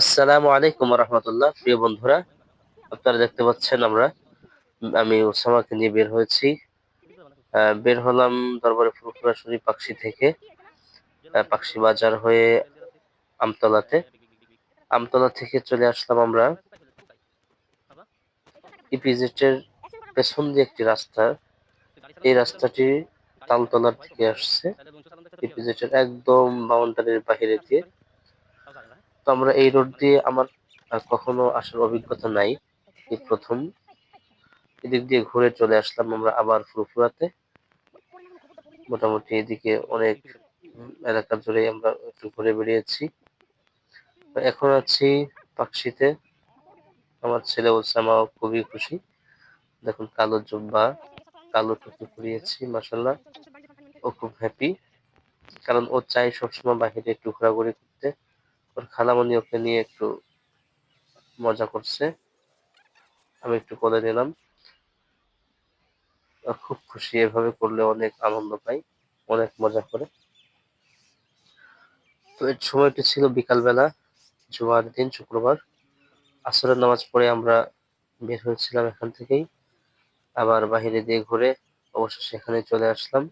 আসসালামু আলাইকুম রহমতুল্লাহ। প্রিয় বন্ধুরা, আপনারা দেখতে পাচ্ছেন আমরা, আমি ওসামাকে নিয়ে বের হয়েছি। বের হলাম দরবারে ফুরফুরাশুরি পাকশি থেকে পাকশি বাজার হয়ে আমতলাতে। আমতলা থেকে চলে আসলাম আমরা ইপিজেটের পেছন দিয়ে একটি রাস্তা। এই রাস্তাটি তালতলার দিকে আসছে। ইপিজেটের একদম বাউন্ডারির বাহিরে দিয়ে তো আমরা এই রোড দিয়ে আমার কখনো আসার অভিজ্ঞতা নাই, এই প্রথম। এদিক দিয়ে ঘুরে চলে আসলাম আমরা আবার ফুরফুরাতে। মোটামুটি এদিকে অনেক এলাকা জুড়ে আমরা একটু ঘুরে বেরিয়েছি এখন আছি পাকশিতে। আমার ছেলে ওসামাও খুবই খুশি। দেখুন, কালো জুব্বা, কালো টুপি পরিয়েছি মাসাল্লাহ ও খুব হ্যাপি কারণ ও চাই সবসময় বাহিরে একটু ঘোরাঘুরি ওর খালামণি ওকে নিয়ে একটু মজা করছে। আমি একটু কোলে নিলাম। খুব খুশি, এভাবে করলে অনেক আনন্দ পাই, অনেক মজা করে। তো এর সময়টি ছিল বিকালবেলা, জুমার দিন, শুক্রবার। আসরের নামাজ পড়ে আমরা বের হয়েছিলাম এখান থেকেই। আবার বাহিরে দিয়ে ঘুরে অবশ্য সেখানে চলে আসলাম।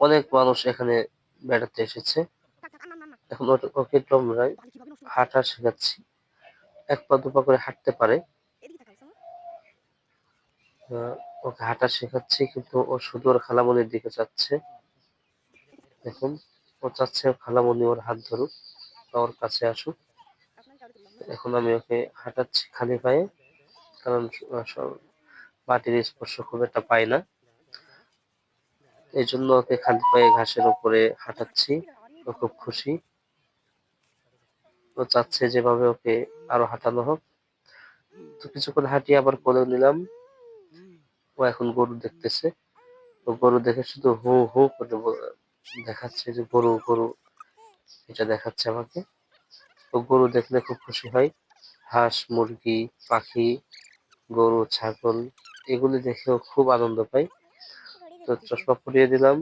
অনেক মানুষ এখানে বেড়াতে এসেছে। এখন ওকে তো আমরা হাঁটা শেখাচ্ছি। এক পা দুপা করে হাঁটতে পারে। ওকে হাঁটা শেখাচ্ছি, কিন্তু ও শুধু ওর খালামনির দিকে যাচ্ছে দেখুন, ও চাচ্ছে খালামনি ওর হাত ধরুক ওর কাছে আসুক। এখন আমি ওকে হাঁটাচ্ছি খালি পায়ে, কারণ মাটির স্পর্শ খুব একটা পাই না। এই জন্য ওকে খালি পায়ে ঘাসের উপরে হাঁটাচ্ছি। ও খুব খুশি। ও চাচ্ছে যেভাবে ওকে আরও হাঁটানো হোক। তো কিছুক্ষণ হাঁটিয়ে আবার কোলে নিলাম। ও এখন গরু দেখতেছে। ও গরু দেখে শুধু হু হু করে দেখাচ্ছে যে গরু গরু, এটা দেখাচ্ছে আমাকে। ও গরু দেখলে খুব খুশি হয়। হাঁস, মুরগি, পাখি, গরু, ছাগল, এগুলি দেখেও খুব আনন্দ পাই তো চশমা পরিয়ে দিলাম।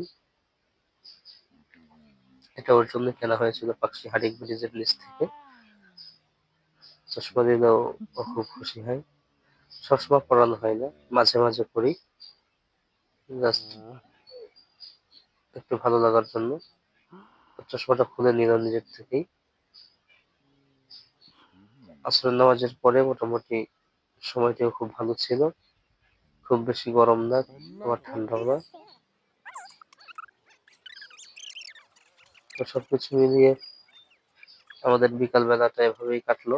এটা ওর জন্য কেনা হয়েছিল পাখি হাডিক ব্রিজের নিচ থেকে। চশমা দিলেও ও খুব খুশি হয়। চশমা পরানো হয় না, মাঝে মাঝে পড়ি একটু ভালো লাগার জন্য। চশমাটা খুলে নিল নিজের থেকেই। আসরের নামাজের পরে মোটামুটি সময়টিও খুব ভালো ছিল। খুব বেশি গরম না, আবার ঠান্ডাও না। তো সবকিছু মিলিয়ে আমাদের বিকাল বেলাটা এভাবেই কাটলো।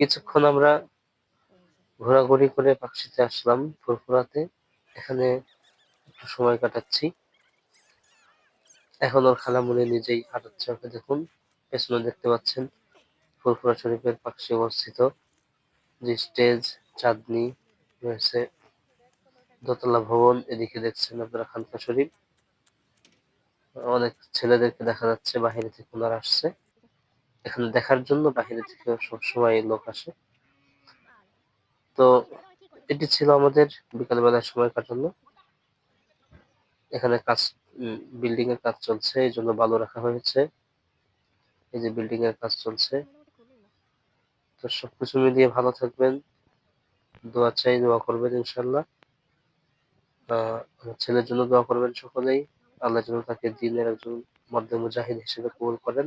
কিছুক্ষণ আমরা ঘোরাঘুরি করে পাকশিতে আসলাম ফুরফুরাতে। এখানে একটু সময় কাটাচ্ছি। এখন ওর খালামুনি নিজেই হাঁটাচ্ছে ওকে দেখুন। পেছনে দেখতে পাচ্ছেন ফুরফুরা শরীফের পাকশি অবস্থিত। যে স্টেজ, চাঁদনি রয়েছে, দোতলা ভবন, এদিকে দেখছেন আপনারা খানকা শরীফ অনেক ছেলেদেরকে দেখা যাচ্ছে, বাহিরে থেকে ওনারা আসছে। এখানে দেখার জন্য বাহিরে থেকে সবসময় লোক আসে। তো এটি ছিল আমাদের বিকালবেলার সময় কাটানো। এখানে কাজ বিল্ডিং এর কাজ চলছে, এই জন্য বালু রাখা হয়েছে। এই যে বিল্ডিং এর কাজ চলছে। তো সবকিছু মিলিয়ে ভালো থাকবেন। দোয়া চাই দোয়া করবেন ইনশাল্লাহ ছেলের জন্য দোয়া করবেন সকলেই। আল্লাহ যেন তাকে দিনের একজন মধ্যে মুজাহিদ হিসেবে কবুল করেন।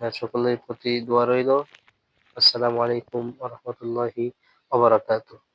হ্যাঁ, সকলের প্রতি দোয়া রইল। আসসালামু আলাইকুম রাহমাতুল্লাহি ওয়া বারাকাতুহু।